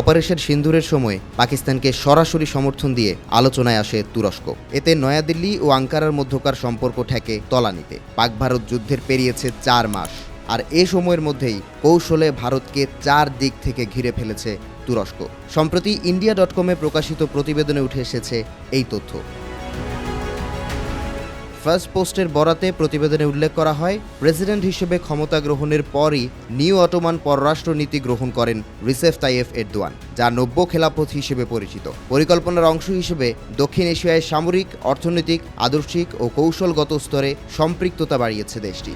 Operation সিন্ধুরের সময় পাকিস্তানকে সরাসরি সমর্থন দিয়ে আলোচনায় আসে তুরস্ক। এতে নয়াদিল্লি ও আঙ্কারার মধ্যকার সম্পর্ক ঠেকে তলানিতে। পাক ভারত যুদ্ধের পেরিয়েছে চার মাস। আর এ সময়ের মধ্যেই কৌশলে ভারতকে চার দিক থেকে ঘিরে ফেলেছে তুরস্ক। সম্প্রতি ইন্ডিয়া ডট কমে প্রকাশিত প্রতিবেদনে উঠে এসেছে এই তথ্য। ফার্স্ট পোস্টের বরাতে প্রতিবেদনে উল্লেখ করা হয়, প্রেসিডেন্ট হিসেবে ক্ষমতা গ্রহণের পরই নিউ অটোমান পররাষ্ট্রনীতি গ্রহণ করেন রিসেফ তাইয়েফ এরদোয়ান, যা নব্য খেলাপথ হিসেবে পরিচিত। পরিকল্পনার অংশ হিসেবে দক্ষিণ এশিয়ায় সামরিক, অর্থনৈতিক, আদর্শিক ও কৌশলগত স্তরে সম্পৃক্ততা বাড়িয়েছে দেশটি।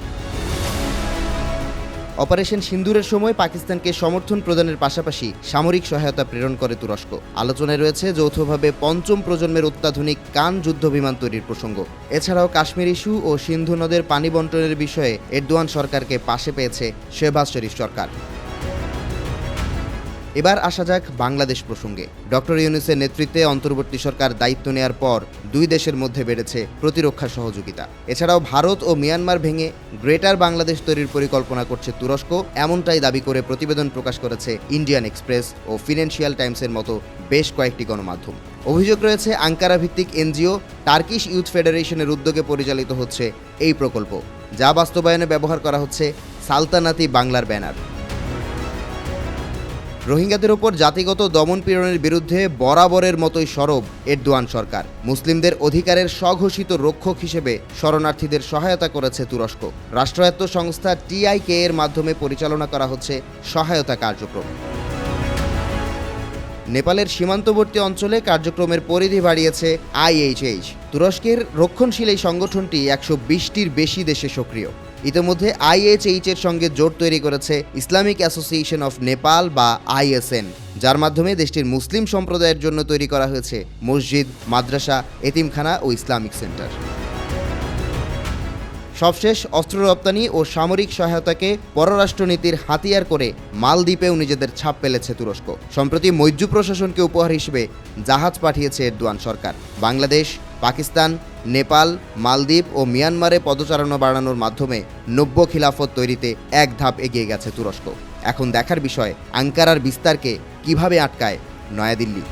অপারেশন সিন্দুরের সময় পাকিস্তানকে সমর্থন প্রদানের পাশাপাশি সামরিক সহায়তা প্রেরণ করে তুরস্ক। আলোচনায় রয়েছে যৌথভাবে পঞ্চম প্রজন্মের অত্যাধুনিক কান যুদ্ধ বিমান তৈরির প্রসঙ্গ। এছাড়াও কাশ্মীর ইস্যু ও সিন্ধু নদের পানি বন্টনের বিষয়ে এরদোয়ান সরকারকে পাশে পেয়েছে শেহবাজ শরীফ সরকার। এবার আসা যাক বাংলাদেশ প্রসঙ্গে। ডক্টর ইউনুসের নেতৃত্বে অন্তর্বর্তী সরকার দায়িত্ব নেয়ার পর দুই দেশের মধ্যে বেড়েছে প্রতিরক্ষা সহযোগিতা। এছাড়াও ভারত ও মিয়ানমার ভেঙে গ্রেটার বাংলাদেশ তৈরির পরিকল্পনা করছে তুরস্ক, এমনটাই দাবি করে প্রতিবেদন প্রকাশ করেছে ইন্ডিয়ান এক্সপ্রেস ও ফিনান্সিয়াল টাইমসের মতো বেশ কয়েকটি গণমাধ্যম। অভিযোগ রয়েছে, আঙ্কারা ভিত্তিক এনজিও টার্কিশ ইউথ ফেডারেশনের উদ্যোগে পরিচালিত হচ্ছে এই প্রকল্প, যা বাস্তবায়নে ব্যবহার করা হচ্ছে সালতানাতি বাংলার ব্যানার। রোহিঙ্গাদের ওপর জাতিগত দমন পীড়নের বিরুদ্ধে বরাবরের মতোই সরব এরদোয়ান সরকার। মুসলিমদের অধিকারের স্বঘোষিত রক্ষক হিসেবে শরণার্থীদের সহায়তা করেছে তুরস্ক। রাষ্ট্রায়ত্ত সংস্থা টিআইকে এর মাধ্যমে পরিচালনা করা হচ্ছে সহায়তা কার্যক্রম। নেপালের সীমান্তবর্তী অঞ্চলে কার্যক্রমের পরিধি বাড়িয়েছে আইএইচএইচ তুরস্কের রক্ষণশীল এই সংগঠনটি একশো বিশটির বেশি দেশে সক্রিয়। ইতিমধ্যে আইএইচএইচ এর সঙ্গে জোট তৈরি করেছে ইসলামিক অ্যাসোসিয়েশন অফ নেপাল বা আইএসএন যার মাধ্যমে দেশটির মুসলিম সম্প্রদায়ের জন্য তৈরি করা হয়েছে মসজিদ, মাদ্রাসা, এতিমখানা ও ইসলামিক সেন্টার। সবশেষ অস্ত্র রপ্তানি ও সামরিক সহায়তাকে পররাষ্ট্রনীতির হাতিয়ার করে মালদ্বীপেও নিজেদের ছাপ ফেলেছে তুরস্ক। সম্প্রতি মৈত্র প্রশাসনকে উপহার হিসেবে জাহাজ পাঠিয়েছে এরদোয়ান সরকার। বাংলাদেশ, পাকিস্তান, নেপাল, মালদ্বীপ ও মিয়ানমারে পদচারণা বাড়ানোর মাধ্যমে নব্য খিলাফত তৈরিতে এক ধাপ এগিয়ে গেছে তুরস্ক। এখন দেখার বিষয় আঙ্কারার বিস্তারকে কীভাবে আটকায় নয়াদিল্লি।